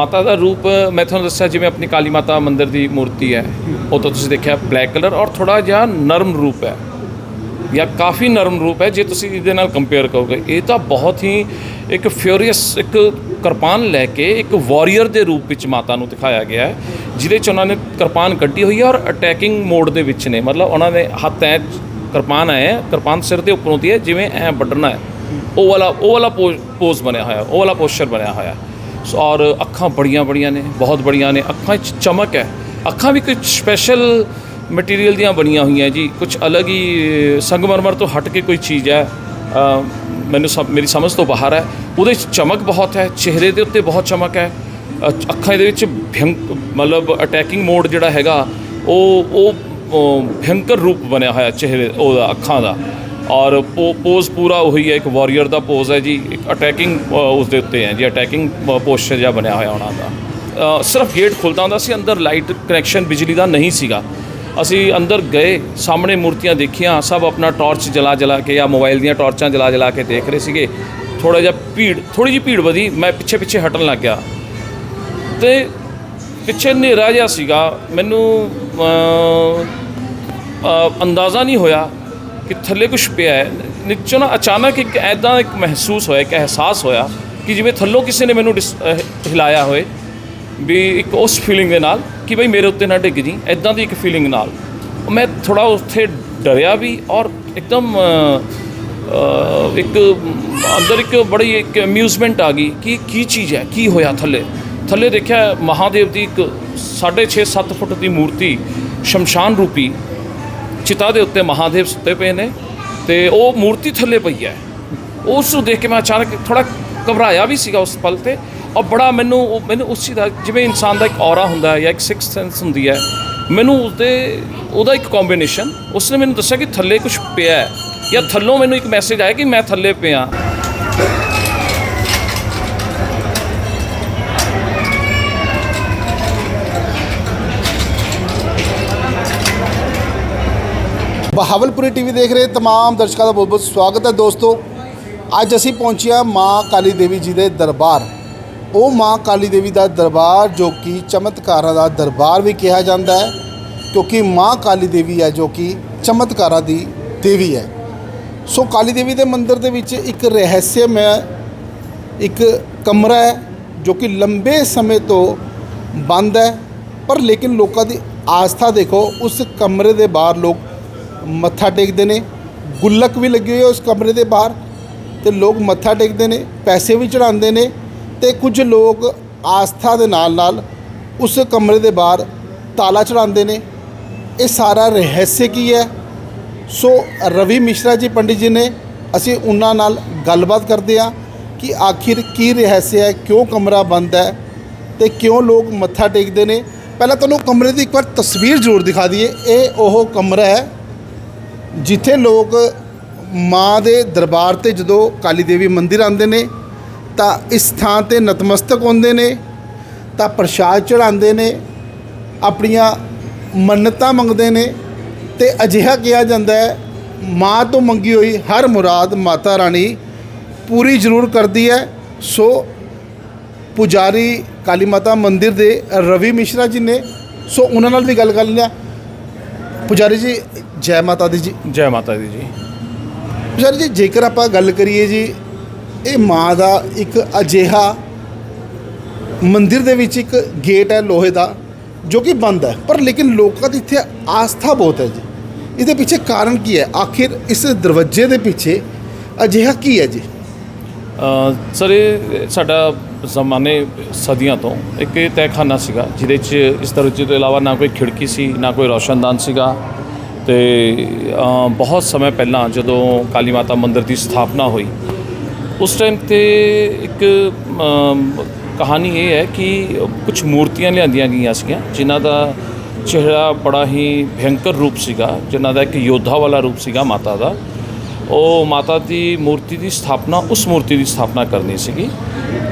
ਮਾਤਾ ਦਾ ਰੂਪ, ਮੈਂ ਤੁਹਾਨੂੰ ਦੱਸਿਆ ਜਿਵੇਂ ਆਪਣੀ ਕਾਲੀ ਮਾਤਾ ਮੰਦਿਰ ਦੀ ਮੂਰਤੀ ਹੈ, ਉਹ ਤਾਂ ਤੁਸੀਂ ਦੇਖਿਆ ਬਲੈਕ ਕਲਰ ਔਰ ਥੋੜਾ ਜਿਹਾ ਨਰਮ ਰੂਪ ਹੈ, ਜਾਂ ਕਾਫੀ ਨਰਮ ਰੂਪ ਹੈ, ਜੇ ਤੁਸੀਂ ਇਹਦੇ ਨਾਲ ਕੰਪੇਅਰ ਕਰੋਗੇ, ਇਹ ਤਾਂ ਬਹੁਤ ਹੀ ਇੱਕ ਫਿਊਰੀਅਸ ਇੱਕ ਕਿਰਪਾਨ ਲੈ ਕੇ ਇੱਕ ਵਾਰੀਅਰ ਦੇ ਰੂਪ ਵਿੱਚ ਮਾਤਾ ਨੂੰ ਦਿਖਾਇਆ ਗਿਆ ਹੈ, ਜਿਹਦੇ ਚ ਉਹਨਾਂ ਨੇ ਕਿਰਪਾਨ ਕੱਢੀ ਹੋਈ ਹੈ ਔਰ ਅਟੈਕਿੰਗ ਮੋਡ ਦੇ ਵਿੱਚ ਨੇ, ਮਤਲਬ ਉਹਨਾਂ ਦੇ ਹੱਥ ਐ ਕਿਰਪਾਨ ਹੈ, ਕਿਰਪਾਨ ਸਿਰ ਦੇ ਉੱਪਰੋਂ ਦੀ ਹੈ, ਜਿਵੇਂ ਐ ਵੱਢਣਾ ਹੈ, ਉਹ ਵਾਲਾ ਉਹ ਵਾਲਾ ਪੋਜ਼ ਬਣਿਆ ਹੋਇਆ, ਉਹ ਵਾਲਾ ਪੋਸਚਰ ਬਣਿਆ ਹੋਇਆ। ਔਰ ਅੱਖਾਂ ਬੜੀਆਂ ਬੜੀਆਂ ਨੇ ਬਹੁਤ ਬੜੀਆਂ ਨੇ। ਅੱਖਾਂ 'ਚ ਚਮਕ ਹੈ। ਅੱਖਾਂ ਵੀ ਕੁਝ ਸਪੈਸ਼ਲ ਮਟੀਰੀਅਲ ਦੀਆਂ ਬਣੀਆਂ ਹੋਈਆਂ ਜੀ। ਕੁਝ ਅਲੱਗ ਹੀ ਸੰਗਮਰਮਰ ਤੋਂ ਹਟ ਕੇ ਕੋਈ ਚੀਜ਼ ਹੈ। ਮੈਨੂੰ ਸਮ ਮੇਰੀ ਸਮਝ ਤੋਂ ਬਾਹਰ ਹੈ। ਉਹਦੇ 'ਚ ਚਮਕ ਬਹੁਤ ਹੈ। ਚਿਹਰੇ ਦੇ ਉੱਤੇ ਬਹੁਤ ਚਮਕ ਹੈ। ਅੱਖਾਂ ਦੇ ਵਿੱਚ ਭਿਅੰਕ ਮਤਲਬ ਅਟੈਕਿੰਗ ਮੋਡ ਜਿਹੜਾ ਹੈਗਾ ਉਹ ਉਹ ਅ, ਭਿਅੰਕਰ ਰੂਪ ਬਣਿਆ ਹੋਇਆ ਚਿਹਰੇ ਉਹਦਾ ਅੱਖਾਂ ਦਾ। ਔਰ ਪੋਜ਼ ਪੂਰਾ ਉਹੀ ਹੈ, ਇੱਕ ਵਾਰੀਅਰ ਦਾ ਪੋਜ਼ ਹੈ ਜੀ, ਇੱਕ ਅਟੈਕਿੰਗ ਉਸ ਦੇ ਉੱਤੇ ਹੈ ਜੀ ਅਟੈਕਿੰਗ ਪੋਸਚਰ ਜਿਹਾ ਬਣਿਆ ਹੋਇਆ ਉਹਨਾਂ ਦਾ। ਸਿਰਫ ਗੇਟ ਖੁੱਲਦਾ ਹੁੰਦਾ ਸੀ, ਅੰਦਰ ਲਾਈਟ ਕਨੈਕਸ਼ਨ ਬਿਜਲੀ ਦਾ ਨਹੀਂ ਸੀਗਾ। ਅਸੀਂ ਅੰਦਰ ਗਏ, ਸਾਹਮਣੇ ਮੂਰਤੀਆਂ ਦੇਖੀਆਂ, ਸਭ ਆਪਣਾ ਟਾਰਚ ਜਲਾ ਜਲਾ ਕੇ ਜਾਂ ਮੋਬਾਈਲ ਦੀਆਂ ਟਾਰਚਾਂ ਜਲਾ ਜਲਾ ਕੇ ਦੇਖ ਰਹੇ ਸੀਗੇ। ਥੋੜਾ ਜਿਹਾ ਭੀੜ ਥੋੜੀ ਜਿਹੀ ਭੀੜ ਵਧੀ, ਮੈਂ ਪਿੱਛੇ ਪਿੱਛੇ ਹਟਣ ਲੱਗ ਗਿਆ। ਤੇ ਪਿੱਛੇ ਹਨੇਰਾ ਜਿਹਾ ਸੀਗਾ, ਮੈਨੂੰ ਅੰਦਾਜ਼ਾ ਨਹੀਂ ਹੋਇਆ ਕਿ ਥੱਲੇ ਕੁਝ ਪਿਆ ਹੈ, ਨੀਚੋਂ ਨਾ ਅਚਾਨਕ ਇੱਕ ਐਦਾਂ ਇੱਕ ਮਹਿਸੂਸ ਹੋਇਆ, ਇੱਕ ਅਹਿਸਾਸ ਹੋਇਆ ਕਿ ਜਿਵੇਂ ਥੱਲੋਂ ਕਿਸੇ ਨੇ ਮੈਨੂੰ ਡਿਸ- ਹਿਲਾਇਆ ਹੋਏ ਵੀ ਇੱਕ ਉਸ ਫੀਲਿੰਗ ਦੇ ਨਾਲ ਕਿ ਬਈ ਮੇਰੇ ਉੱਤੇ ਨਾ ਡਿੱਗ ਜੀ, ਐਦਾਂ ਦੀ ਇੱਕ ਫੀਲਿੰਗ ਨਾਲ। ਮੈਂ ਥੋੜਾ ਉੱਥੇ ਡਰਿਆ ਵੀ ਔਰ ਇੱਕਦਮ ਇੱਕ ਅੰਦਰ ਇੱਕ ਬੜੀ ਇੱਕ ਅਮਿਊਜ਼ਮੈਂਟ ਆ ਗਈ ਕਿ ਕੀ ਚੀਜ਼ ਹੈ, ਕੀ ਹੋਇਆ ਥੱਲੇ? ਥੱਲੇ ਦੇਖਿਆ ਮਹਾਦੇਵ ਦੀ ਇੱਕ 6.5 7 ਫੁੱਟ ਦੀ ਮੂਰਤੀ ਸ਼ਮਸ਼ਾਨ ਰੂਪੀ ਚਿਤਾ ਦੇ ਉੱਤੇ ਮਹਾਦੇਵ ਸੁੱਤੇ ਪਏ ਨੇ ਤੇ ਉਹ ਮੂਰਤੀ ਥੱਲੇ ਪਈ ਹੈ। ਉਸ ਨੂੰ ਦੇਖ ਕੇ ਮੈਂ ਅਚਾਨਕ ਥੋੜਾ ਘਬਰਾਇਆ ਵੀ ਸੀਗਾ ਉਸ ਪਲ ਤੇ। ਔਰ ਬੜਾ ਮੈਨੂੰ ਉਹ- ਮੈਨੂੰ ਉਸ ਦਾ ਜਿਵੇਂ ਇਨਸਾਨ ਦਾ ਇੱਕ ਔਰਾ ਹੁੰਦਾ ਹੈ ਜਾਂ ਇੱਕ ਸਿਕਸ ਸੈਂਸ ਹੁੰਦੀ ਹੈ, ਮੈਨੂੰ ਉਸਦੇ, ਉਹਦਾ ਇੱਕ ਕੰਬੀਨੇਸ਼ਨ ਉਸਨੇ ਮੈਨੂੰ ਦੱਸਿਆ ਕਿ ਥੱਲੇ ਕੁਝ ਪਿਆ ਹੈ ਜਾਂ ਥੱਲੋਂ ਮੈਨੂੰ ਇੱਕ ਮੈਸੇਜ ਆਇਆ ਕਿ ਮੈਂ ਥੱਲੇ ਪਿਆ। ਬਹਾਵਲਪੁਰੀ ਟੀਵੀ ਦੇਖ ਰਹੇ तमाम ਦਰਸ਼ਕਾਂ ਦਾ ਬਹੁਤ-ਬਹੁਤ ਸਵਾਗਤ ਹੈ ਦੋਸਤੋ। ਅੱਜ ਅਸੀਂ ਪਹੁੰਚੇ ਪਹੁੰਚਿਆ ਮਾਂ ਕਾਲੀ ਦੇਵੀ ਜੀ ਦੇ ਦਰਬਾਰ। ਉਹ ਮਾਂ ਕਾਲੀ ਦੇਵੀ ਦਾ ਦਰਬਾਰ ਜੋ ਕਿ ਚਮਤਕਾਰਾਂ ਦਾ ਦਰਬਾਰ ਵੀ ਕਿਹਾ ਜਾਂਦਾ ਹੈ, ਕਿਉਂਕਿ ਮਾਂ ਕਾਲੀ ਦੇਵੀ ਹੈ ਜੋ ਕਿ ਚਮਤਕਾਰਾਂ ਦੀ ਦੇਵੀ ਹੈ। ਸੋ ਕਾਲੀ ਦੇਵੀ ਦੇ ਮੰਦਿਰ ਦੇ ਵਿੱਚ ਇੱਕ ਰਹੱਸਮ ਹੈ ਇੱਕ ਕਮਰਾ ਹੈ, ਜੋ ਕਿ ਲੰਬੇ ਸਮੇਂ ਤੋਂ ਬੰਦ ਹੈ, ਪਰ ਲੇਕਿਨ ਲੋਕਾਂ ਦੀ ਆਸਥਾ ਦੇਖੋ, ਉਸ ਕਮਰੇ ਦੇ ਬਾਹਰ ਲੋਕ ਮੱਥਾ ਟੇਕਦੇ ਨੇ, ਗੁੱਲਕ ਵੀ ਲੱਗੀ ਹੋਈ ਹੈ ਉਸ ਕਮਰੇ ਦੇ ਬਾਹਰ ਤੇ ਲੋਕ ਮੱਥਾ ਟੇਕਦੇ ਨੇ, ਪੈਸੇ ਵੀ ਚੜਾਉਂਦੇ ਨੇ ਤੇ ਕੁਝ ਲੋਕ ਆਸਥਾ ਦੇ ਨਾਲ ਨਾਲ ਉਸ ਕਮਰੇ ਦੇ ਬਾਹਰ ਤਾਲਾ ਚੜਾਉਂਦੇ ਨੇ। ਇਹ ਸਾਰਾ ਰਹੱਸ ਕੀ ਹੈ? ਸੋ ਰਵੀ ਮਿਸ਼ਰਾ ਜੀ ਪੰਡਿਤ ਜੀ ਨੇ ਅਸੀਂ ਉਹਨਾਂ ਨਾਲ ਗੱਲਬਾਤ ਕਰਦੇ ਹਾਂ ਕਿ ਆਖਿਰ ਕੀ ਰਹੱਸ ਹੈ, ਕਿਉਂ ਕਮਰਾ ਬੰਦ ਹੈ ਤੇ ਕਿਉਂ ਲੋਕ ਮੱਥਾ ਟੇਕਦੇ ਨੇ। ਪਹਿਲਾਂ ਤੁਹਾਨੂੰ ਕਮਰੇ ਦੀ ਇੱਕ ਵਾਰ ਤਸਵੀਰ ਜ਼ਰੂਰ ਦਿਖਾ ਦਈਏ। ਇਹ ਉਹ ਕਮਰਾ ਹੈ ਜਿੱਥੇ ਲੋਕ ਮਾਂ ਦੇ ਦਰਬਾਰ ਤੇ ਜਦੋਂ ਕਾਲੀ ਦੇਵੀ ਮੰਦਿਰ ਆਉਂਦੇ ਨੇ, ਤਾਂ ਇਸ ਥਾਂ ਤੇ ਨਤਮਸਤਕ ਹੁੰਦੇ ਨੇ, ਤਾਂ ਪ੍ਰਸ਼ਾਦ ਚੜਾਉਂਦੇ ਨੇ, ਆਪਣੀਆਂ ਮੰਨਤਾਂ ਮੰਗਦੇ ਨੇ ਤੇ ਅਜਿਹਾ ਕਿਹਾ ਜਾਂਦਾ ਹੈ, ਮਾਂ ਤੋਂ ਮੰਗੀ ਹੋਈ ਹਰ ਮੁਰਾਦ ਮਾਤਾ ਰਾਣੀ ਪੂਰੀ ਜ਼ਰੂਰ ਕਰਦੀ ਹੈ। ਸੋ ਪੁਜਾਰੀ ਕਾਲੀ ਮਾਤਾ ਮੰਦਿਰ ਦੇ ਰਵੀ ਮਿਸ਼ਰਾ ਜੀ ਨੇ, ਸੋ ਉਹਨਾਂ ਨਾਲ ਵੀ ਗੱਲ ਕਰ ਲੈਂਦੇ ਹਾਂ। ਪੁਜਾਰੀ ਜੀ ਜੈ ਮਾਤਾ ਦੀ ਜੀ। ਜੈ ਮਾਤਾ ਦੀ ਜੀ। ਪੁਜਾਰੀ ਜੀ ਜੇਕਰ ਆਪਾਂ ਗੱਲ ਕਰੀਏ ਜੀ ਇਹ ਮਾਂ ਦਾ ਇੱਕ ਅਜਿਹਾ ਮੰਦਿਰ ਦੇ ਵਿੱਚ ਇੱਕ ਗੇਟ ਹੈ ਲੋਹੇ ਦਾ ਜੋ ਕਿ ਬੰਦ ਹੈ। ਪਰ ਲੇਕਿਨ ਲੋਕਾਂ ਦੀ ਇੱਥੇ ਆਸਥਾ ਬਹੁਤ ਹੈ ਜੀ। ਇਹਦੇ ਪਿੱਛੇ ਕਾਰਨ ਕੀ ਹੈ? ਆਖਿਰ ਇਸ ਦਰਵਾਜ਼ੇ ਦੇ ਪਿੱਛੇ ਅਜਿਹਾ ਕੀ ਹੈ ਜੀ? ਸਰ ਇਹ ਸਾਡਾ ਜ਼ਮਾਨੇ ਸਦੀਆਂ ਤੋਂ ਇੱਕ ਇਹ ਤਹਿਖਾਨਾ ਸੀਗਾ ਜਿਹਦੇ 'ਚ ਇਸ ਦਰਵਾਜ਼ੇ ਤੋਂ ਇਲਾਵਾ ਨਾ ਕੋਈ ਖਿੜਕੀ ਸੀ ਨਾ ਕੋਈ ਰੌਸ਼ਨਦਾਨ ਸੀਗਾ। ਤੇ ਬਹੁਤ ਸਮੇਂ ਪਹਿਲਾਂ ਜਦੋਂ ਕਾਲੀ ਮਾਤਾ ਮੰਦਿਰ ਦੀ ਸਥਾਪਨਾ ਹੋਈ, ਉਸ ਟਾਈਮ ਤੇ ਇੱਕ ਕਹਾਣੀ ਇਹ ਹੈ ਕਿ ਕੁਝ ਮੂਰਤੀਆਂ ਲਿਆਂਦੀਆਂ ਗਈਆਂ ਸੀਗੀਆਂ, ਜਿਨ੍ਹਾਂ ਦਾ ਚਿਹਰਾ ਬੜਾ ਹੀ ਭਿਅੰਕਰ ਰੂਪ ਸੀਗਾ, ਜਿਨ੍ਹਾਂ ਦਾ ਇੱਕ ਯੋਧਾ ਵਾਲਾ ਰੂਪ ਸੀਗਾ ਮਾਤਾ ਦਾ। ਉਹ ਮਾਤਾ ਦੀ ਮੂਰਤੀ ਦੀ ਸਥਾਪਨਾ, ਉਸ ਮੂਰਤੀ ਦੀ ਸਥਾਪਨਾ ਕਰਨੀ ਸੀਗੀ।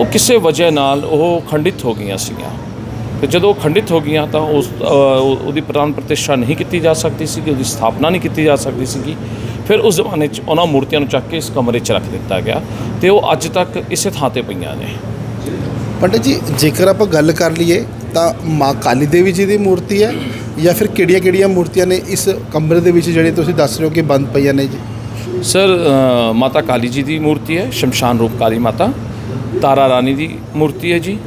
ਉਹ ਕਿਸੇ ਵਜ੍ਹਾ ਨਾਲ ਉਹ ਖੰਡਿਤ ਹੋ ਗਈਆਂ ਸੀਗੀਆਂ। ਤੇ ਜਦੋਂ ਖੰਡਿਤ ਹੋ ਗਈਆਂ ਤਾਂ ਉਸ ਉਹਦੀ ਪ੍ਰਾਣ ਪ੍ਰਤਿਸ਼ਠਾ ਨਹੀਂ ਕੀਤੀ ਜਾ ਸਕਦੀ ਸੀ ਉਹਦੀ ਸਥਾਪਨਾ ਨਹੀਂ ਕੀਤੀ ਜਾ ਸਕਦੀ ਸੀਗੀ। ਫਿਰ ਉਸ ਜ਼ਮਾਨੇ 'ਚ ਉਹਨਾਂ ਮੂਰਤੀਆਂ ਨੂੰ ਚੱਕ ਕੇ ਇਸ ਕਮਰੇ 'ਚ ਰੱਖ ਦਿੱਤਾ ਗਿਆ ਤੇ ਉਹ ਅੱਜ ਤੱਕ ਇਸੇ ਥਾਂ ਤੇ ਪਈਆਂ ਨੇ। ਪੰਡਿਤ ਜੀ ਜੇਕਰ ਆਪਾਂ ਗੱਲ ਕਰ ਲਈਏ ਤਾਂ ਮਾਂ ਕਾਲੀ ਦੇਵੀ ਜੀ ਦੀ ਮੂਰਤੀ ਹੈ ਜਾਂ ਫਿਰ ਕਿਹੜੀਆਂ-ਕਿਹੜੀਆਂ ਮੂਰਤੀਆਂ ਨੇ ਇਸ ਕਮਰੇ ਦੇ ਵਿੱਚ ਜਿਹੜੇ ਤੁਸੀਂ ਦੱਸ ਰਹੇ ਹੋ ਕਿ ਬੰਦ ਪਈਆਂ ਨੇ ਜੀ? ਸਰ ਮਾਤਾ ਕਾਲੀ ਜੀ ਦੀ ਮੂਰਤੀ ਹੈ ਸ਼ਮਸ਼ਾਨ ਰੂਪ ਕਾਲੀ ਮਾਤਾ। ਤਾਰਾ ਰਾਣੀ ਦੀ ਮੂਰਤੀ ਹੈ ਜੀ।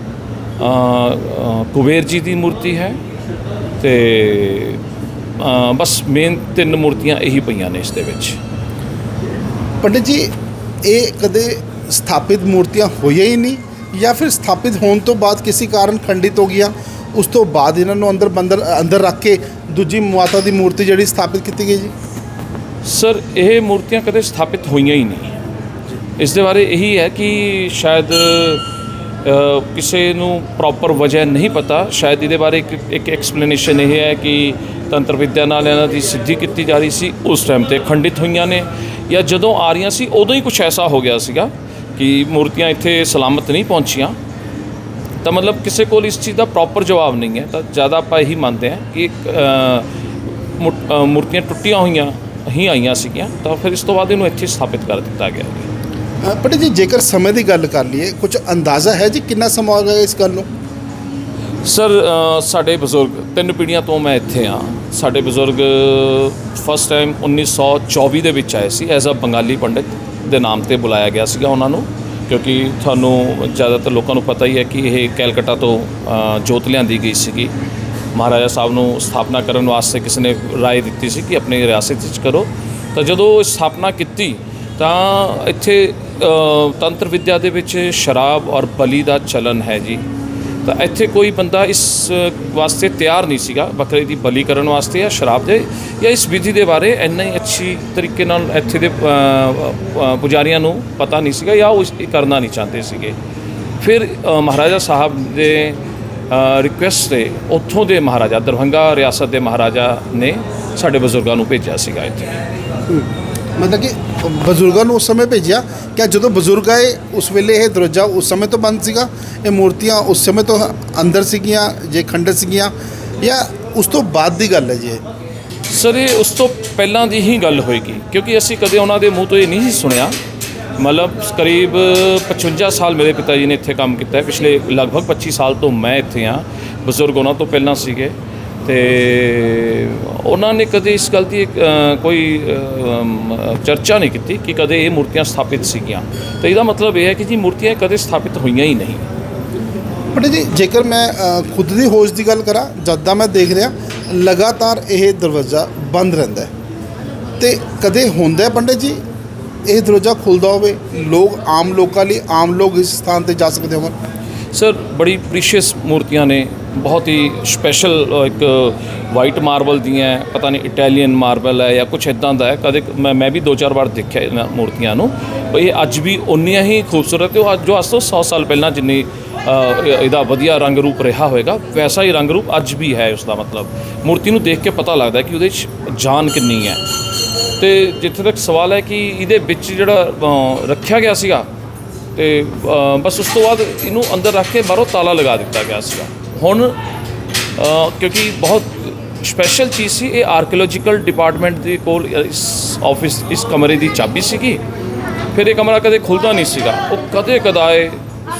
ਕੁਬੇਰ ਜੀ ਦੀ ਮੂਰਤੀ ਹੈ ਤੇ ਬਸ ਮੇਨ ਤਿੰਨ ਮੂਰਤੀਆਂ ਇਹੀ ਪਈਆਂ ਨੇ ਇਸ ਦੇ ਵਿੱਚ। ਪੰਡਿਤ ਜੀ ਇਹ ਕਦੇ ਸਥਾਪਿਤ ਮੂਰਤੀਆਂ ਹੋਈਆਂ ਹੀ ਨਹੀਂ ਜਾਂ ਫਿਰ ਸਥਾਪਿਤ ਹੋਣ ਤੋਂ ਬਾਅਦ ਕਿਸੇ ਕਾਰਨ ਖੰਡਿਤ ਹੋ ਗਈਆਂ ਉਸ ਤੋਂ ਬਾਅਦ ਇਹਨਾਂ ਨੂੰ ਅੰਦਰ ਬੰਦਰ ਅੰਦਰ ਰੱਖ ਕੇ ਦੂਜੀ ਮਾਤਾ ਦੀ ਮੂਰਤੀ ਜਿਹੜੀ ਸਥਾਪਿਤ ਕੀਤੀ ਗਈ ਜੀ? ਸਰ ਇਹ ਮੂਰਤੀਆਂ ਕਦੇ ਸਥਾਪਿਤ ਹੋਈਆਂ ਹੀ ਨਹੀਂ। ਇਸ ਦੇ ਬਾਰੇ ਇਹੀ ਹੈ ਕਿ ਸ਼ਾਇਦ ਕਿਸੇ ਨੂੰ ਪ੍ਰੋਪਰ ਵਜ੍ਹਾ ਨਹੀਂ ਪਤਾ ਸ਼ਾਇਦ ਇਹਦੇ ਬਾਰੇ ਇੱਕ ਇੱਕ ਐਕਸਪਲੇਨੇਸ਼ਨ ਇਹ ਹੈ ਕਿ ਤੰਤਰ ਵਿਦਿਆ ਨਾਲ ਇਹਨਾਂ ਦੀ ਸਿੱਧੀ ਕੀਤੀ ਜਾ ਰਹੀ ਸੀ ਉਸ ਟਾਈਮ ਤੇ ਖੰਡਿਤ ਹੋਈਆਂ ਨੇ ਜਾਂ ਜਦੋਂ ਆ ਰਹੀਆਂ ਸੀ ਉਦੋਂ ਹੀ ਕੁਝ ਐਸਾ ਹੋ ਗਿਆ ਸੀਗਾ ਕਿ ਮੂਰਤੀਆਂ ਇੱਥੇ ਸਲਾਮਤ ਨਹੀਂ ਪਹੁੰਚੀਆਂ। ਤਾਂ ਮਤਲਬ ਕਿਸੇ ਕੋਲ ਇਸ ਚੀਜ਼ ਦਾ ਪ੍ਰੋਪਰ ਜਵਾਬ ਨਹੀਂ ਹੈ ਤਾਂ ਜ਼ਿਆਦਾ ਆਪਾਂ ਇਹੀ ਮੰਨਦੇ ਹਾਂ ਕਿ ਇੱਕ, ਮੂਰਤੀਆਂ ਟੁੱਟੀਆਂ ਹੋਈਆਂ ਹੀ ਆਈਆਂ ਸੀਗੀਆਂ ਤਾਂ ਫਿਰ ਇਸ ਤੋਂ ਬਾਅਦ ਇਹਨੂੰ ਇੱਥੇ ਸਥਾਪਿਤ ਕਰ ਦਿੱਤਾ ਗਿਆ। ਅ, ਪੰਡਿਤ ਜੀ ਜੇਕਰ ਸਮੇਂ ਦੀ ਗੱਲ ਕਰ ਲਈਏ ਕੁਝ ਅੰਦਾਜ਼ਾ ਹੈ ਜੀ ਕਿੰਨਾ ਸਮਾਂ ਹੋ ਗਿਆ ਇਸ ਗੱਲ ਨੂੰ ਸਰ ਅ, ਸਾਡੇ ਬਜ਼ੁਰਗ ਤਿੰਨ ਪੀੜ੍ਹੀਆਂ ਤੋਂ ਮੈਂ ਇੱਥੇ ਆ ਸਾਡੇ ਬਜ਼ੁਰਗ ਫਸਟ ਟਾਈਮ 1924 ਦੇ ਵਿੱਚ ਆਏ ਸੀ ਐਜ਼ ਅ ਬੰਗਾਲੀ ਪੰਡਿਤ ਦੇ ਨਾਮ ਤੇ ਬੁਲਾਇਆ ਗਿਆ ਸੀਗਾ ਉਹਨਾਂ ਨੂੰ ਕਿਉਂਕਿ ਤੁਹਾਨੂੰ ਜ਼ਿਆਦਾਤਰ ਲੋਕਾਂ ਨੂੰ ਪਤਾ ਹੀ ਹੈ ਕਿ ਇਹ ਕੈਲਕਟਾ ਤੋਂ ਅ, ਜੋਤ ਲਿਆਂਦੀ ਗਈ ਸੀਗੀ ਮਹਾਰਾਜਾ ਸਾਹਿਬ ਨੂੰ ਸਥਾਪਨਾ ਕਰਨ ਵਾਸਤੇ ਕਿਸੇ ਨੇ رائے ਦਿੱਤੀ ਸੀ ਕਿ ਆਪਣੀ ਰਿਆਸਤ ਵਿੱਚ ਕਰੋ ਤਾਂ ਜਦੋਂ ਇਹ ਸਥਾਪਨਾ ਕੀਤੀ ਤਾਂ ਇੱਥੇ ਅ, ਤੰਤਰ ਵਿਦਿਆ ਦੇ ਵਿੱਚ ਸ਼ਰਾਬ ਔਰ ਬਲੀ ਦਾ ਚਲਨ ਹੈ ਜੀ। ਤਾਂ ਇੱਥੇ ਕੋਈ ਬੰਦਾ ਇਸ ਵਾਸਤੇ ਤਿਆਰ ਨਹੀਂ ਸੀਗਾ, ਬੱਕਰੇ ਦੀ ਬਲੀ ਕਰਨ ਵਾਸਤੇ ਜਾਂ ਸ਼ਰਾਬ ਦੇ ਜਾਂ ਇਸ ਵਿਧੀ ਦੇ ਬਾਰੇ ਇੰਨਾ ਹੀ ਅੱਛੀ ਤਰੀਕੇ ਨਾਲ ਇੱਥੇ ਦੇ ਪੁਜਾਰੀਆਂ ਨੂੰ ਪਤਾ ਨਹੀਂ ਸੀਗਾ ਜਾਂ ਉਹ ਇਹ ਕਰਨਾ ਨਹੀਂ ਚਾਹੁੰਦੇ ਸੀਗੇ। ਫਿਰ ਮਹਾਰਾਜਾ ਸਾਹਿਬ ਦੇ ਰਿਕੁਐਸਟ ਤੇ ਉੱਥੋਂ ਦੇ ਮਹਾਰਾਜਾ, ਦਰਭੰਗਾ ਰਿਆਸਤ ਦੇ ਮਹਾਰਾਜਾ ਨੇ ਸਾਡੇ ਬਜ਼ੁਰਗਾਂ ਨੂੰ ਭੇਜਿਆ ਸੀਗਾ ਇੱਥੇ। ਮਤਲਬ ਕਿ ਬਜ਼ੁਰਗਾਂ ਨੂੰ ਉਸ ਸਮੇਂ ਭੇਜਿਆ ਕਿ ਜਦੋਂ ਬਜ਼ੁਰਗ ਆਏ, ਉਸ ਵੇਲੇ ਇਹ ਦਰਵਾਜ਼ਾ ਉਸ ਸਮੇਂ ਤੋਂ ਬੰਦ ਸੀਗਾ। ਇਹ ਮੂਰਤੀਆਂ ਉਸ ਸਮੇਂ ਤੋਂ ਅੰਦਰ ਸੀਗੀਆਂ, ਜੇ ਖੰਡਿਤ ਸੀਗੀਆਂ, ਜਾਂ ਉਸ ਤੋਂ ਬਾਅਦ ਦੀ ਗੱਲ ਹੈ ਜੀ ਸਰ ਇਹ ਉਸ ਤੋਂ ਪਹਿਲਾਂ ਦੀ ਹੀ ਗੱਲ ਹੋਏਗੀ, ਕਿਉਂਕਿ ਅਸੀਂ ਕਦੇ ਉਹਨਾਂ ਦੇ ਮੂੰਹ ਤੋਂ ਇਹ ਨਹੀਂ ਸੀ ਸੁਣਿਆ। ਮਤਲਬ ਕਰੀਬ 55 ਸਾਲ ਮੇਰੇ ਪਿਤਾ ਜੀ ਨੇ ਇੱਥੇ ਕੰਮ ਕੀਤਾ ਹੈ। ਪਿਛਲੇ ਲਗਭਗ 25 ਸਾਲ ਤੋਂ ਮੈਂ ਇੱਥੇ ਆ ਬਜ਼ੁਰਗ ਉਹਨਾਂ ਤੋਂ ਪਹਿਲਾਂ ਸੀਗੇ। ਤੇ ਉਹਨਾਂ ਨੇ ਕਦੇ ਇਸ ਗੱਲ ਦੀ ਕੋਈ ਚਰਚਾ ਨਹੀਂ ਕੀਤੀ ਕਿ ਕਦੇ ਇਹ ਮੂਰਤੀਆਂ ਸਥਾਪਿਤ ਸੀਗੀਆਂ। ਤਾਂ ਇਹਦਾ ਮਤਲਬ ਇਹ ਹੈ ਕਿ ਜੀ ਮੂਰਤੀਆਂ ਕਦੇ ਸਥਾਪਿਤ ਹੋਈਆਂ ਹੀ ਨਹੀਂ। ਪੰਡਿਤ ਜੀ, ਜੇਕਰ ਮੈਂ ਖੁਦ ਦੀ ਹੋਸ਼ ਦੀ ਗੱਲ ਕਰਾਂ, ਜਦਾਂ ਮੈਂ ਦੇਖ ਰਿਹਾ, ਲਗਾਤਾਰ ਇਹ ਦਰਵਾਜ਼ਾ ਬੰਦ ਰਹਿੰਦਾ ਹੈ। ਤੇ ਕਦੇ ਹੁੰਦਾ ਪੰਡਿਤ ਜੀ, ਇਹ ਦਰਵਾਜ਼ਾ ਖੁੱਲਦਾ ਹੋਵੇ, ਲੋਕ ਆਮ ਲੋਕਾਂ ਲਈ, ਆਮ ਲੋਕ ਇਸ ਸਥਾਨ ਤੇ ਜਾ ਸਕਦੇ ਹੋਣ? ਸਰ, ਬੜੀ ਪ੍ਰੀਸ਼ੀਅਸ ਮੂਰਤੀਆਂ ਨੇ, ਬਹੁਤ ਹੀ ਸਪੈਸ਼ਲ ਇੱਕ ਵਾਈਟ ਮਾਰਬਲ ਦੀਆਂ ਪਤਾ ਨਹੀਂ ਇਟਾਲੀਅਨ ਮਾਰਬਲ ਹੈ ਜਾਂ ਕੁਝ ਇਦਾਂ ਦਾ ਹੈ, ਕਦੇ ਮੈਂ ਮੈਂ ਵੀ ਦੋ ਚਾਰ ਵਾਰ ਦੇਖਿਆ ਇਹਨਾਂ ਮੂਰਤੀਆਂ ਨੂੰ। ਪਰ ਇਹ ਅੱਜ ਵੀ ਉਨੀਆਂ ਹੀ ਖੂਬਸੂਰਤ ਹੈ, ਉਹ ਅੱਜ, ਜੋ ਅੱਜ ਤੋਂ 100 ਸਾਲ ਪਹਿਲਾਂ ਜਿੰਨੀ ਇਹਦਾ ਵਧੀਆ ਰੰਗ ਰੂਪ ਰਿਹਾ ਹੋਵੇਗਾ, ਵੈਸਾ ਹੀ ਰੰਗ ਰੂਪ ਅੱਜ ਵੀ ਹੈ ਉਸ ਦਾ ਮਤਲਬ। ਮੂਰਤੀ ਨੂੰ ਦੇਖ ਕੇ ਪਤਾ ਲੱਗਦਾ ਕਿ ਉਹਦੇ 'ਚ ਜਾਨ ਕਿੰਨੀ ਹੈ। ਤੇ ਜਿੱਥੇ ਤੱਕ ਸਵਾਲ ਹੈ ਕਿ ਇਹਦੇ ਵਿੱਚ ਜਿਹੜਾ ਰੱਖਿਆ ਗਿਆ ਸੀਗਾ ਤੇ ਬਸ ਉਸ ਤੋਂ ਬਾਅਦ ਇਹਨੂੰ ਅੰਦਰ ਰੱਖ ਕੇ ਬਾਹਰੋਂ ਤਾਲਾ ਲਗਾ ਦਿੱਤਾ ਗਿਆ ਸੀਗਾ। ਹੁਣ ਕਿਉਂਕਿ ਬਹੁਤ ਸਪੈਸ਼ਲ ਚੀਜ਼ ਸੀ, ਇਹ ਆਰਕੀਓਲੋਜੀਕਲ ਡਿਪਾਰਟਮੈਂਟ ਦੇ ਕੋਲ ਇਸ ਆਫਿਸ ਇਸ ਕਮਰੇ ਦੀ ਚਾਬੀ ਸੀਗੀ। ਫਿਰ ਇਹ ਕਮਰਾ ਕਦੇ ਖੁੱਲਦਾ ਨਹੀਂ ਸੀਗਾ। ਉਹ ਕਦੇ ਕਦਾਏ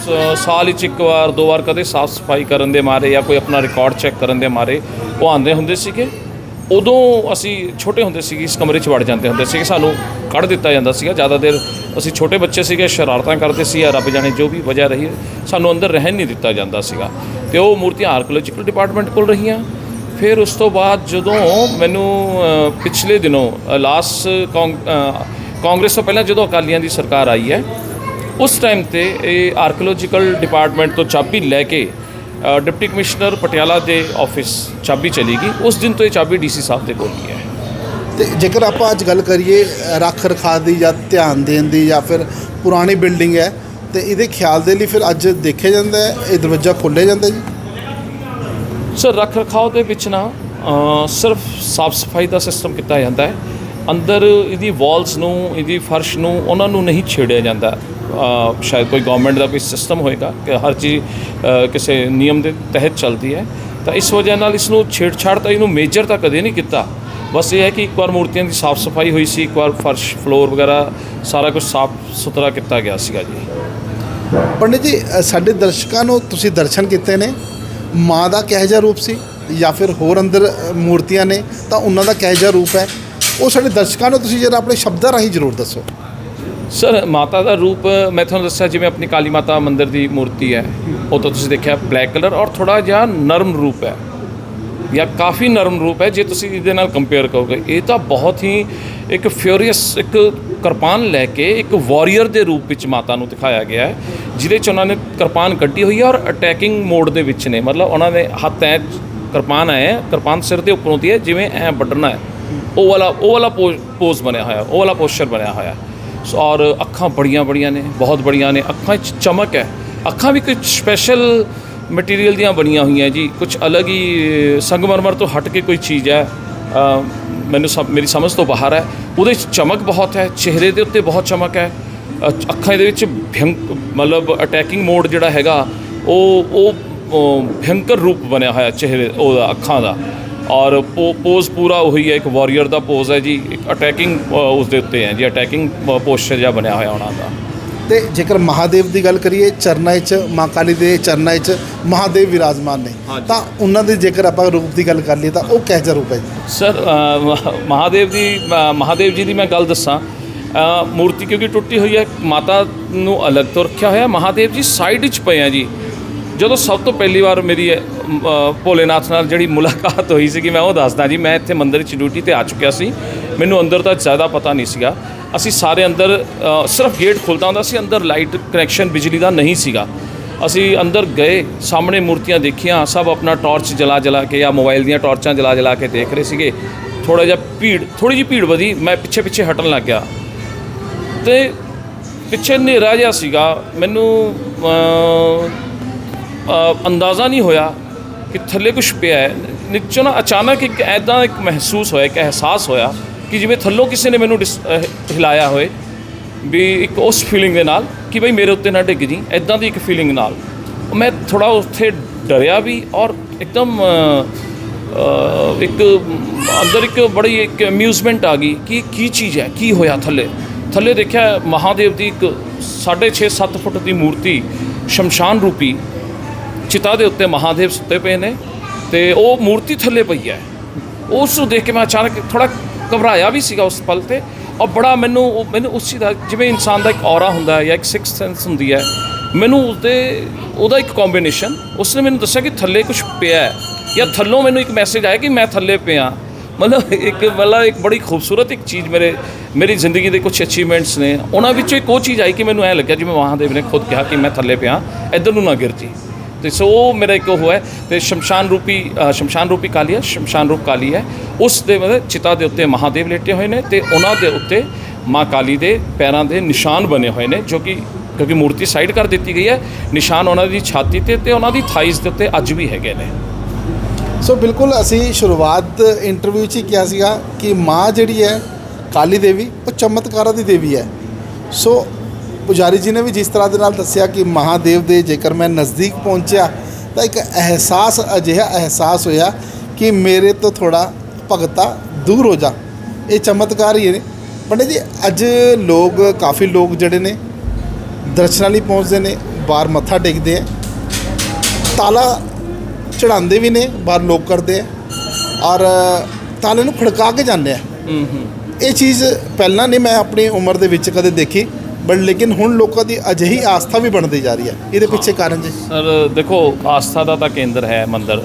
ਸ- ਸਾਲ ਵਿੱਚ ਇੱਕ ਵਾਰ, ਦੋ ਵਾਰ ਕਦੇ ਸਾਫ਼ ਸਫ਼ਾਈ ਕਰਨ ਦੇ ਮਾਰੇ ਜਾਂ ਕੋਈ ਆਪਣਾ ਰਿਕਾਰਡ ਚੈੱਕ ਕਰਨ ਦੇ ਮਾਰੇ, ਉਹ ਆਉਂਦੇ ਹੁੰਦੇ ਸੀਗੇ। ਉਦੋਂ ਅਸੀਂ ਛੋਟੇ ਹੁੰਦੇ ਸੀਗੇ, ਇਸ ਕਮਰੇ 'ਚ ਵੜ ਜਾਂਦੇ ਹੁੰਦੇ ਸੀ ਸਾਨੂੰ ਕੱਢ ਦਿੱਤਾ ਜਾਂਦਾ ਸੀਗਾ। ਜ਼ਿਆਦਾ ਦੇਰ ਅਸੀਂ ਛੋਟੇ ਬੱਚੇ ਸੀਗੇ, ਸ਼ਰਾਰਤਾਂ ਕਰਦੇ ਸੀ ਜਾਂ ਰੱਬ ਜਾਣੇ ਜੋ ਵੀ ਵਜ੍ਹਾ ਰਹੀ, ਸਾਨੂੰ ਅੰਦਰ ਰਹਿਣ ਨਹੀਂ ਦਿੱਤਾ ਜਾਂਦਾ ਸੀਗਾ। ਤੇ ਉਹ ਮੂਰਤੀਆਂ ਆਰਕੀਓਲੋਜੀਕਲ ਡਿਪਾਰਟਮੈਂਟ ਕੋਲ ਰਹੀਆਂ। ਫਿਰ ਉਸ ਤੋਂ ਬਾਅਦ ਜਦੋਂ ਮੈਨੂੰ ਪਿਛਲੇ ਦਿਨੋਂ ਲਾਸਟ ਕਾਂਗਰਸ ਤੋਂ ਪਹਿਲਾਂ ਜਦੋਂ ਅਕਾਲੀਆਂ ਦੀ ਸਰਕਾਰ ਆਈ ਹੈ, ਉਸ ਟਾਈਮ ਤੇ ਇਹ ਆਰਕੀਓਲੋਜੀਕਲ ਡਿਪਾਰਟਮੈਂਟ ਤੋਂ ਚਾਬੀ ਲੈ ਕੇ ਡਿਪਟੀ ਕਮਿਸ਼ਨਰ ਪਟਿਆਲਾ ਦੇ ਆਫਿਸ ਚਾਬੀ ਚਲੀ ਗਈ ਉਸ ਦਿਨ ਤੋਂ ਇਹ ਚਾਬੀ ਡੀਸੀ ਸਾਹਿਬ ਦੇ ਕੋਲ ਹੀ ਹੈ। ਤੇ ਜੇਕਰ ਆਪਾਂ ਅੱਜ ਗੱਲ ਕਰੀਏ ਰੱਖ ਰਖਾਅ ਦੀ ਜਾਂ ਧਿਆਨ ਦੇਣ ਦੀ ਜਾਂ ਫਿਰ ਪੁਰਾਣੀ ਬਿਲਡਿੰਗ ਹੈ ਤੇ ਇਹਦੇ ਖਿਆਲ ਦੇ ਲਈ ਫਿਰ ਅੱਜ ਦੇਖਿਆ ਜਾਂਦਾ ਹੈ ਇਹ ਦਰਵਾਜ਼ਾ ਖੋਲ੍ਹਿਆ ਜਾਂਦਾ ਜੀ? ਸਰ ਰੱਖ ਰਖਾਓ ਦੇ ਵਿੱਚ ਨਾ ਸਿਰਫ ਸਾਫ਼ ਸਫ਼ਾਈ ਦਾ ਸਿਸਟਮ ਕੀਤਾ ਜਾਂਦਾ ਹੈ। ਅੰਦਰ ਇਹਦੀ ਵਾਲਸ ਨੂੰ ਇਹਦੀ ਫਰਸ਼ ਨੂੰ ਉਹਨਾਂ ਨੂੰ ਨਹੀਂ ਛੇੜਿਆ ਜਾਂਦਾ। ਸ਼ਾਇਦ ਕੋਈ ਗਵਰਨਮੈਂਟ ਦਾ ਕੋਈ ਸਿਸਟਮ ਹੋਏਗਾ ਕਿ ਹਰ ਚੀਜ਼ ਕਿਸੇ ਨਿਯਮ ਦੇ ਤਹਿਤ ਚੱਲਦੀ ਹੈ। ਤਾਂ ਇਸ ਵਜ੍ਹਾ ਨਾਲ ਇਸ ਨੂੰ ਛੇੜਛਾੜ ਤਾਂ ਇਹਨੂੰ ਮੇਜਰ ਤਾਂ ਕਦੇ ਨਹੀਂ ਕੀਤਾ। ਬਸ ਇਹ ਹੈ ਕਿ ਇੱਕ ਵਾਰ ਮੂਰਤੀਆਂ ਦੀ ਸਾਫ਼ ਸਫ਼ਾਈ ਹੋਈ ਸੀ, ਇੱਕ ਵਾਰ ਫਰਸ਼ ਫਲੋਰ ਵਗੈਰਾ ਸਾਰਾ ਕੁਝ ਸਾਫ਼ ਸੁਥਰਾ ਕੀਤਾ ਗਿਆ ਸੀਗਾ ਜੀ। ਪੰਡਿਤ ਜੀ ਸਾਡੇ ਦਰਸ਼ਕਾਂ ਨੂੰ ਤੁਸੀਂ ਦਰਸ਼ਨ ਕੀਤੇ ਨੇ। ਮਾਂ ਦਾ ਕਿਹੋ ਜਿਹਾ ਰੂਪ ਸੀ ਜਾਂ ਫਿਰ ਹੋਰ ਅੰਦਰ ਮੂਰਤੀਆਂ ਨੇ ਤਾਂ ਉਹਨਾਂ ਦਾ ਕਿਹੋ ਜਿਹਾ ਰੂਪ ਹੈ? ਉਹ ਸਾਡੇ ਦਰਸ਼ਕਾਂ ਨੂੰ ਤੁਸੀਂ ਜਰਾ ਆਪਣੇ ਸ਼ਬਦਾਂ ਰਾਹੀਂ ਜ਼ਰੂਰ ਦੱਸੋ। ਸਰ, ਮਾਤਾ ਦਾ ਰੂਪ, ਮੈਂ ਤੁਹਾਨੂੰ ਦੱਸਿਆ ਜਿਵੇਂ ਆਪਣੀ ਕਾਲੀ ਮਾਤਾ ਮੰਦਿਰ ਦੀ ਮੂਰਤੀ ਹੈ, ਉਹ ਤਾਂ ਤੁਸੀਂ ਦੇਖਿਆ ਬਲੈਕ ਕਲਰ ਔਰ ਥੋੜਾ ਜਿਹਾ ਨਰਮ ਰੂਪ ਹੈ, ਜਾਂ ਕਾਫੀ ਨਰਮ ਰੂਪ ਹੈ, ਜੇ ਤੁਸੀਂ ਇਹਦੇ ਨਾਲ ਕੰਪੇਅਰ ਕਰੋਗੇ। ਇਹ ਤਾਂ ਬਹੁਤ ਹੀ ਇੱਕ ਫਿਊਰੀਅਸ ਇੱਕ ਕਿਰਪਾਨ ਲੈ ਕੇ ਇੱਕ ਵਾਰੀਅਰ ਦੇ ਰੂਪ ਵਿੱਚ ਮਾਤਾ ਨੂੰ ਦਿਖਾਇਆ ਗਿਆ ਹੈ, ਜਿਹਦੇ ਚ ਉਹਨਾਂ ਨੇ ਕਿਰਪਾਨ ਕੱਢੀ ਹੋਈ ਹੈ ਔਰ ਅਟੈਕਿੰਗ ਮੋਡ ਦੇ ਵਿੱਚ ਨੇ। ਮਤਲਬ ਉਹਨਾਂ ਨੇ ਹੱਥ ਐ ਕਿਰਪਾਨ ਹੈ, ਕਿਰਪਾਨ ਸਿਰ ਦੇ ਉੱਪਰੋਂ ਦੀ ਹੈ, ਜਿਵੇਂ ਐ ਵੱਢਣਾ ਹੈ। ਉਹ ਵਾਲਾ ਉਹ ਵਾਲਾ ਪੋਜ਼ ਬਣਿਆ ਹੋਇਆ, ਉਹ ਵਾਲਾ ਪੋਸਚਰ ਬਣਿਆ ਹੋਇਆ। ਔਰ ਅੱਖਾਂ ਬੜੀਆਂ ਬੜੀਆਂ ਨੇ ਬਹੁਤ ਬੜੀਆਂ ਨੇ। ਅੱਖਾਂ 'ਚ ਚਮਕ ਹੈ। ਅੱਖਾਂ ਵੀ ਕੁਝ ਸਪੈਸ਼ਲ ਮਟੀਰੀਅਲ ਦੀਆਂ ਬਣੀਆਂ ਹੋਈਆਂ ਜੀ। ਕੁਝ ਅਲੱਗ ਹੀ ਸੰਗਮਰਮਰ ਤੋਂ ਹਟ ਕੇ ਕੋਈ ਚੀਜ਼ ਹੈ। ਮੈਨੂੰ ਸਭ ਮੇਰੀ ਸਮਝ ਤੋਂ ਬਾਹਰ ਹੈ। ਉਹਦੇ 'ਚ ਚਮਕ ਬਹੁਤ ਹੈ। ਚਿਹਰੇ ਦੇ ਉੱਤੇ ਬਹੁਤ ਚਮਕ ਹੈ। ਅ, ਅੱਖਾਂ ਦੇ ਵਿੱਚ ਭਿਅੰਕ ਮਤਲਬ ਅਟੈਕਿੰਗ ਮੋਡ ਜਿਹੜਾ ਹੈਗਾ ਉਹ ਉਹ ਅ, ਰੂਪ ਬਣਿਆ ਹੋਇਆ ਚਿਹਰੇ ਉਹਦਾ ਅੱਖਾਂ ਦਾ। ਔਰ ਪੋਜ਼ ਪੂਰਾ ਉਹੀ ਹੈ ਇੱਕ ਵਾਰੀਅਰ ਦਾ ਪੋਜ਼ ਹੈ ਜੀ ਇੱਕ ਅਟੈਕਿੰਗ ਉਸ ਦੇ ਉੱਤੇ ਹੈ ਜੀ ਅਟੈਕਿੰਗ ਪੋਸਚਰ ਜਿਹਾ ਬਣਿਆ ਹੋਇਆ ਉਹਨਾਂ ਦਾ। ਤੇ ਜੇਕਰ ਮਹਾਦੇਵ ਦੀ ਗੱਲ ਕਰੀਏ ਚਰਨਾਂ 'ਚ ਮਾਂ ਕਾਲੀ ਦੇ ਚਰਨਾਂ 'ਚ ਮਹਾਦੇਵ ਵਿਰਾਜਮਾਨ ਨੇ। ਤਾਂ ਉਹਨਾਂ ਦੇ ਜੇਕਰ ਆਪਾਂ ਰੂਪ ਦੀ ਗੱਲ ਕਰ ਲਈਏ ਤਾਂ ਉਹ ਕਿਹੋ ਜਿਹਾ ਰੂਪ ਹੈ ਜੀ? ਸਰ ਮਹਾਦੇਵ ਦੀ ਮਹਾਦੇਵ ਜੀ ਦੀ ਮੈਂ ਗੱਲ ਦੱਸਾਂ ਮੂਰਤੀ ਕਿਉਂਕਿ ਟੁੱਟੀ ਹੋਈ ਹੈ ਮਾਤਾ ਨੂੰ ਅਲੱਗ ਤੋਂ ਰੱਖਿਆ ਹੋਇਆ ਮਹਾਦੇਵ ਜੀ ਸਾਈਡ ਵਿੱਚ ਪਏ ਆ ਜੀ। ਜਦੋਂ ਸਭ ਤੋਂ ਪਹਿਲੀ ਵਾਰ ਮੇਰੀ ਭੋਲੇਨਾਥ ਨਾਲ ਜਿਹੜੀ ਮੁਲਾਕਾਤ ਹੋਈ ਸੀ ਕਿ ਮੈਂ ਉਹ ਦੱਸਦਾ ਜੀ, ਮੈਂ ਇੱਥੇ ਮੰਦਿਰ 'ਚ ਡਿਊਟੀ ਤੇ ਆ ਚੁੱਕਿਆ ਸੀ। ਮੈਨੂੰ ਅੰਦਰ ਤਾਂ ਜ਼ਿਆਦਾ ਪਤਾ ਨਹੀਂ ਸੀਗਾ। ਅਸੀਂ ਸਾਰੇ ਅੰਦਰ ਸਿਰਫ ਗੇਟ ਖੁੱਲਦਾ ਹੁੰਦਾ ਸੀ, ਅੰਦਰ ਲਾਈਟ ਕਨੈਕਸ਼ਨ ਬਿਜਲੀ ਦਾ ਨਹੀਂ ਸੀਗਾ। ਅਸੀਂ ਅੰਦਰ ਗਏ, ਸਾਹਮਣੇ ਮੂਰਤੀਆਂ ਦੇਖੀਆਂ, ਸਭ ਆਪਣਾ ਟਾਰਚ ਜਲਾ ਜਲਾ ਕੇ ਜਾਂ ਮੋਬਾਈਲ ਦੀਆਂ ਟਾਰਚਾਂ ਜਲਾ ਜਲਾ ਕੇ ਦੇਖ ਰਹੇ ਸੀਗੇ। ਥੋੜਾ ਜਿਹਾ ਭੀੜ ਥੋੜੀ ਜਿਹੀ ਭੀੜ ਵਧੀ, ਮੈਂ ਪਿੱਛੇ ਪਿੱਛੇ ਹਟਣ ਲੱਗ ਗਿਆ। ਤੇ ਪਿੱਛੇ ਹਨੇਰਾ ਜਿਹਾ ਸੀਗਾ, ਮੈਨੂੰ ਅੰਦਾਜ਼ਾ ਨਹੀਂ ਹੋਇਆ ਕਿ ਥੱਲੇ ਕੁਝ ਪਿਆ ਹੈ। ਨੀਚੋਂ ਨਾ ਅਚਾਨਕ ਇੱਕ ਐਦਾਂ ਇੱਕ ਮਹਿਸੂਸ ਹੋਇਆ, ਇੱਕ ਅਹਿਸਾਸ ਹੋਇਆ ਕਿ ਜਿਵੇਂ ਥੱਲੋਂ ਕਿਸੇ ਨੇ ਮੈਨੂੰ ਡਿਸ- ਹਿਲਾਇਆ ਹੋਏ ਵੀ ਇੱਕ ਉਸ ਫੀਲਿੰਗ ਦੇ ਨਾਲ ਕਿ ਬਈ ਮੇਰੇ ਉੱਤੇ ਨਾ ਡਿੱਗ ਜੀ, ਐਦਾਂ ਦੀ ਇੱਕ ਫੀਲਿੰਗ ਨਾਲ। ਮੈਂ ਥੋੜਾ ਉੱਥੇ ਡਰਿਆ ਵੀ ਔਰ ਇੱਕਦਮ ਇੱਕ ਅੰਦਰ ਇੱਕ ਬੜੀ ਇੱਕ ਅਮਿਊਜ਼ਮੈਂਟ ਆ ਗਈ ਕਿ ਕੀ ਚੀਜ਼ ਹੈ, ਕੀ ਹੋਇਆ ਥੱਲੇ? ਥੱਲੇ ਦੇਖਿਆ ਮਹਾਦੇਵ ਦੀ ਇੱਕ 6.5 7 ਫੁੱਟ ਦੀ ਮੂਰਤੀ ਸ਼ਮਸ਼ਾਨ ਰੂਪੀ ਚਿਤਾ ਦੇ ਉੱਤੇ ਮਹਾਦੇਵ ਸੁੱਤੇ ਪਏ ਨੇ ਤੇ ਉਹ ਮੂਰਤੀ ਥੱਲੇ ਪਈ ਹੈ। ਉਸ ਨੂੰ ਦੇਖ ਕੇ ਮੈਂ ਅਚਾਨਕ ਥੋੜਾ ਘਬਰਾਇਆ ਵੀ ਸੀਗਾ ਉਸ ਪਲ ਤੇ ਔਰ ਬੜਾ ਮੈਨੂੰ ਉਹ- ਮੈਨੂੰ ਉਸ ਦਾ ਜਿਵੇਂ ਇਨਸਾਨ ਦਾ ਇੱਕ ਔਰਾ ਹੁੰਦਾ ਹੈ ਜਾਂ ਇੱਕ ਸਿਕਸ ਸੈਂਸ ਹੁੰਦੀ ਹੈ, ਮੈਨੂੰ ਉਸਦੇ ਉਹਦਾ ਇੱਕ ਕੰਬੀਨੇਸ਼ਨ ਉਸਨੇ ਮੈਨੂੰ ਦੱਸਿਆ ਕਿ ਥੱਲੇ ਕੁਝ ਪਿਆ ਹੈ ਜਾਂ ਥੱਲੋਂ ਮੈਨੂੰ ਇੱਕ ਮੈਸੇਜ ਆਇਆ ਕਿ ਮੈਂ ਥੱਲੇ ਪਿਆ। ਮਤਲਬ ਇੱਕ ਮਤਲਬ ਇੱਕ ਬੜੀ ਖੂਬਸੂਰਤ ਇੱਕ ਚੀਜ਼ ਮੇਰੇ, ਮੇਰੀ ਜ਼ਿੰਦਗੀ ਦੇ ਕੁਝ ਅਚੀਵਮੈਂਟਸ ਨੇ। ਉਹਨਾਂ ਵਿੱਚੋਂ ਇੱਕ ਉਹ ਚੀਜ਼ ਆਈ ਕਿ ਮੈਨੂੰ ਐ ਲੱਗਿਆ ਜਿਵੇਂ ਮਹਾਦੇਵ ਨੇ ਖੁਦ ਕਿਹਾ ਕਿ ਮੈਂ ਥੱਲੇ ਪਿਆ, ਇੱਧਰ ਨੂੰ ਨਾ ਗਿਰ ਜੀ। ਤੇ ਸੋ ਉਹ ਮੇਰਾ ਇੱਕ ਉਹ ਹੈ ਤੇ ਸ਼ਮਸ਼ਾਨ ਰੂਪੀ ਸ਼ਮਸ਼ਾਨ ਰੂਪੀ ਕਾਲੀ ਹੈ, ਸ਼ਮਸ਼ਾਨ ਰੂਪ ਕਾਲੀ ਹੈ। ਉਸ ਦੇ ਮਤਲਬ ਚਿਤਾ ਦੇ ਉੱਤੇ ਮਹਾਦੇਵ ਲੇਟੇ ਹੋਏ ਨੇ ਤੇ ਉਹਨਾਂ ਦੇ ਉੱਤੇ ਮਾਂ ਕਾਲੀ ਦੇ ਪੈਰਾਂ ਦੇ ਨਿਸ਼ਾਨ ਬਣੇ ਹੋਏ ਨੇ, ਜੋ ਕਿ, ਕਿਉਂਕਿ ਮੂਰਤੀ ਸਾਈਡ ਕਰ ਦਿੱਤੀ ਗਈ ਹੈ, ਨਿਸ਼ਾਨ ਉਹਨਾਂ ਦੀ ਛਾਤੀ ਤੇ ਤੇ ਉਹਨਾਂ ਦੀ ਥਾਈਸ ਦੇ ਉੱਤੇ ਅੱਜ ਵੀ ਹੈਗੇ ਨੇ। ਸੋ ਬਿਲਕੁਲ ਅਸੀਂ ਸ਼ੁਰੂਆਤ ਇੰਟਰਵਿਊ 'ਚ ਹੀ ਕਿਹਾ ਸੀਗਾ ਕਿ ਮਾਂ ਜਿਹੜੀ ਹੈ, ਕਾਲੀ ਦੇਵੀ, ਉਹ ਚਮਤਕਾਰਾਂ ਦੀ ਦੇਵੀ ਹੈ। ਸੋ ਪੁਜਾਰੀ ਜੀ ਨੇ ਵੀ ਜਿਸ ਤਰ੍ਹਾਂ ਦੇ ਨਾਲ ਦੱਸਿਆ ਕਿ ਮਹਾਦੇਵ ਦੇ ਜੇਕਰ ਮੈਂ ਨਜ਼ਦੀਕ ਪਹੁੰਚਿਆ ਤਾਂ ਇੱਕ ਅਹਿਸਾਸ ਅਜਿਹਾ ਅਹਿਸਾਸ ਹੋਇਆ ਕਿ ਮੇਰੇ ਤੋਂ ਥੋੜਾ ਭਗਤਾ ਦੂਰ ਹੋ ਜਾ। ਇਹ ਚਮਤਕਾਰ ਹੀ ਨੇ ਪੰਡਿਤ ਜੀ ਅੱਜ ਲੋਕ ਕਾਫੀ ਲੋਕ ਜਿਹੜੇ ਨੇ ਦਰਸ਼ਨਾਂ ਲਈ ਪਹੁੰਚਦੇ ਨੇ ਬਾਹਰ ਮੱਥਾ ਟੇਕਦੇ ਆ। ਤਾਲਾ ਚੜਾਉਂਦੇ ਵੀ ਨੇ ਬਾਹਰ ਲੋਕ ਕਰਦੇ ਆ। ਔਰ ਤਾਲੇ ਨੂੰ ਖੜਕਾ ਕੇ ਜਾਂਦੇ ਆ। ਹੂੰ ਹੂੰ। ਇਹ ਚੀਜ਼ ਪਹਿਲਾਂ ਨਹੀਂ ਮੈਂ ਆਪਣੀ ਉਮਰ ਦੇ ਵਿੱਚ ਕਦੇ ਦੇਖੀ। ਬਟ ਲੇਕਿਨ ਹੁਣ ਲੋਕਾਂ ਦੀ ਅਜਿਹੀ ਆਸਥਾ ਵੀ ਬਣਦੀ ਜਾ ਰਹੀ ਹੈ ਇਹਦੇ ਪਿੱਛੇ ਕਾਰਨ ਜੀ ਸਰ ਦੇਖੋ ਆਸਥਾ ਦਾ ਤਾਂ ਕੇਂਦਰ ਹੈ ਮੰਦਰ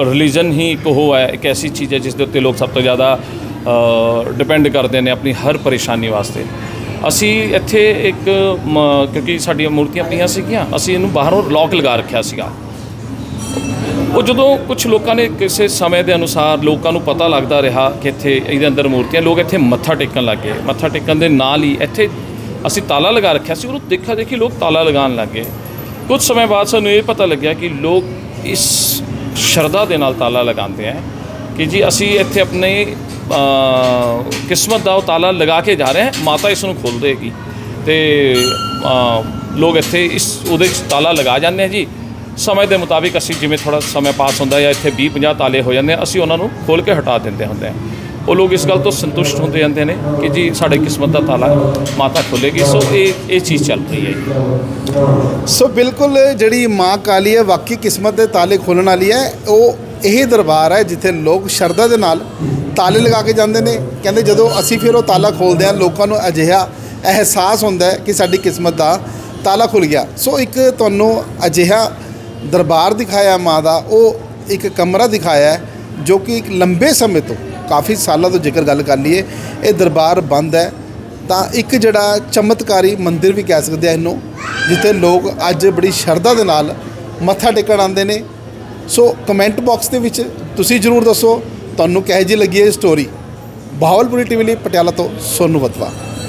ਰਿਲੀਜਨ ਹੀ ਇੱਕ ਉਹ ਹੈ ਇੱਕ ਐਸੀ ਚੀਜ਼ ਹੈ ਜਿਸ ਦੇ ਉੱਤੇ ਲੋਕ ਸਭ ਤੋਂ ਜ਼ਿਆਦਾ ਡਿਪੈਂਡ ਕਰਦੇ ਨੇ ਆਪਣੀ ਹਰ ਪਰੇਸ਼ਾਨੀ ਵਾਸਤੇ ਅਸੀਂ ਇੱਥੇ ਇੱਕ ਕਿਉਂਕਿ ਸਾਡੀਆਂ ਮੂਰਤੀਆਂ ਪਈਆਂ ਸੀਗੀਆਂ ਅਸੀਂ ਇਹਨੂੰ ਬਾਹਰੋਂ ਲੌਕ ਲਗਾ ਰੱਖਿਆ ਸੀਗਾ ਉਹ ਜਦੋਂ ਕੁਝ ਲੋਕਾਂ ਨੇ ਕਿਸੇ ਸਮੇਂ ਦੇ ਅਨੁਸਾਰ ਲੋਕਾਂ ਨੂੰ ਪਤਾ ਲੱਗਦਾ ਰਿਹਾ ਕਿ ਇੱਥੇ ਇਹਦੇ ਅੰਦਰ ਮੂਰਤੀਆਂ, ਲੋਕ ਇੱਥੇ ਮੱਥਾ ਟੇਕਣ ਲੱਗ ਗਏ। ਮੱਥਾ ਟੇਕਣ ਦੇ ਨਾਲ ਹੀ ਇੱਥੇ ਅਸੀਂ ਤਾਲਾ ਲਗਾ ਰੱਖਿਆ ਸੀ। ਉਹਨੂੰ ਦੇਖਾ ਦੇਖੀ ਲੋਕ ਤਾਲਾ ਲਗਾਉਣ ਲੱਗ ਗਏ। ਕੁਝ ਸਮੇਂ ਬਾਅਦ ਸਾਨੂੰ ਇਹ ਪਤਾ ਲੱਗਿਆ ਕਿ ਲੋਕ ਇਸ ਸ਼ਰਧਾ ਦੇ ਨਾਲ ਤਾਲਾ ਲਗਾਉਂਦੇ ਆ ਕਿ ਜੀ ਅਸੀਂ ਇੱਥੇ ਆਪਣੇ ਕਿਸਮਤ ਦਾ ਉਹ ਤਾਲਾ ਲਗਾ ਕੇ ਜਾ ਰਹੇ ਹਾਂ, ਮਾਤਾ ਇਸ ਨੂੰ ਖੋਲ ਦੇਗੀ। ਤੇ ਲੋਕ ਇੱਥੇ ਇਸ, ਉਹਦੇ 'ਚ ਤਾਲਾ ਲਗਾ ਜਾਂਦੇ ਆ ਜੀ। ਸਮੇਂ ਦੇ ਮੁਤਾਬਿਕ ਅਸੀਂ ਜਿਵੇਂ ਥੋੜਾ ਸਮਾਂ ਪਾਸ ਹੁੰਦਾ ਜਾਂ ਇੱਥੇ 20 50 ਤਾਲੇ ਹੋ ਜਾਂਦੇ ਆ, ਅਸੀਂ ਉਹਨਾਂ ਨੂੰ ਖੋਲ ਕੇ ਹਟਾ ਦਿੰਦੇ ਹੁੰਦੇ ਆ। ਉਹ ਲੋਕ ਇਸ ਗੱਲ ਤੋਂ ਸੰਤੁਸ਼ਟ ਹੁੰਦੇ ਜਾਂਦੇ ਨੇ ਕਿ ਜੀ ਸਾਡੇ ਕਿਸਮਤ ਦਾ ਤਾਲਾ ਮਾਤਾ ਖੁੱਲੇਗੀ ਸੋ ਇਹ ਇਹ ਚੀਜ਼ ਚੱਲ ਰਹੀ ਹੈ ਜੀ। ਸੋ ਬਿਲਕੁਲ ਜਿਹੜੀ ਮਾਂ ਕਾਲੀ ਹੈ ਵਾਕਈ ਕਿਸਮਤ ਦੇ ਤਾਲੇ ਖੋਲਣ ਵਾਲੀ ਹੈ। ਉਹ ਇਹ ਦਰਬਾਰ ਹੈ ਜਿੱਥੇ ਲੋਕ ਸ਼ਰਧਾ ਦੇ ਨਾਲ ਤਾਲੇ ਲਗਾ ਕੇ ਜਾਂਦੇ ਨੇ। ਕਹਿੰਦੇ ਜਦੋਂ ਅਸੀਂ ਫਿਰ ਉਹ ਤਾਲਾ ਖੋਲਦੇ ਹਾਂ, ਲੋਕਾਂ ਨੂੰ ਅਜਿਹਾ ਅਹਿਸਾਸ ਹੁੰਦਾ ਕਿ ਸਾਡੀ ਕਿਸਮਤ ਦਾ ਤਾਲਾ ਖੁੱਲ ਗਿਆ। ਸੋ ਇੱਕ ਤੁਹਾਨੂੰ ਅਜਿਹਾ ਦਰਬਾਰ ਦਿਖਾਇਆ ਮਾਂ ਦਾ, ਉਹ ਇੱਕ ਕਮਰਾ ਦਿਖਾਇਆ ਜੋ ਕਿ ਇੱਕ ਲੰਬੇ ਸਮੇਂ ਤੋਂ, ਕਾਫੀ ਸਾਲਾਂ ਤੋਂ ਜੇਕਰ ਗੱਲ ਕਰ ਲਈਏ, ਇਹ ਦਰਬਾਰ ਬੰਦ ਹੈ। ਤਾਂ ਇੱਕ ਜਿਹੜਾ ਚਮਤਕਾਰੀ ਮੰਦਿਰ ਵੀ ਕਹਿ ਸਕਦੇ ਆ ਇਹਨੂੰ, ਜਿੱਥੇ ਲੋਕ ਅੱਜ ਬੜੀ ਸ਼ਰਧਾ ਦੇ ਨਾਲ ਮੱਥਾ ਟੇਕਣ ਆਉਂਦੇ ਨੇ। ਸੋ ਕਮੈਂਟ ਬਾਕਸ ਦੇ ਵਿੱਚ ਤੁਸੀਂ ਜਰੂਰ ਦੱਸੋ, ਤੁਹਾਨੂੰ ਕਿਹੋ ਜਿਹੀ ਲੱਗੀ ਇਹ ਸਟੋਰੀ ਬਹਾਵਲਪੁਰੀ ਟੀਵੀ ਲਈ ਪਟਿਆਲਾ ਤੋਂ ਸੋਨੂ ਵਤਵਾ।